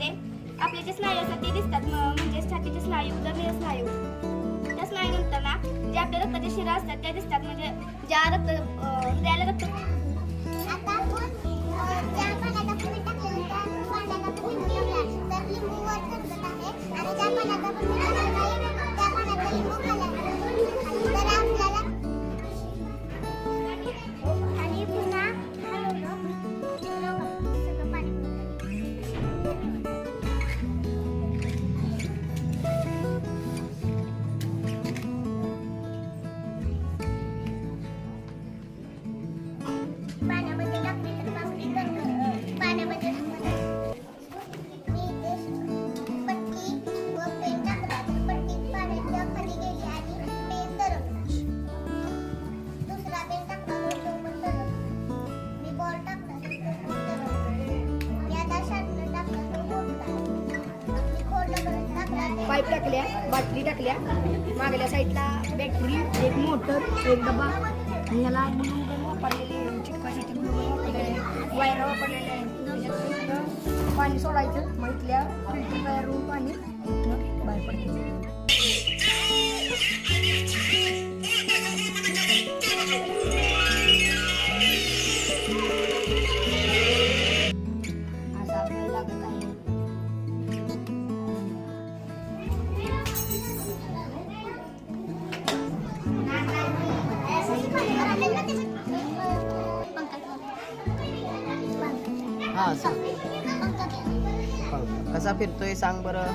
होते आपले जे स्नायू असतात ते दिसतात म्हणजे छातीचे स्नायू उदरनीय स्नायू. त्या स्नायूनंतर ना जे आपल्या रक्ताच्या शिरा असतात त्या दिसतात. म्हणजे ज्या रक्त पाईप टाकल्या बाटली टाकल्या. मागल्या साईडला बॅटरी एक मोटर एक डबा. याला वापरलेले वायर वापरलेले पाणी सोडायचं. मग इथल्या फिल्टर रूम पाणी बाहेर पडते. Ah, Kasa pirto ah, isang bara.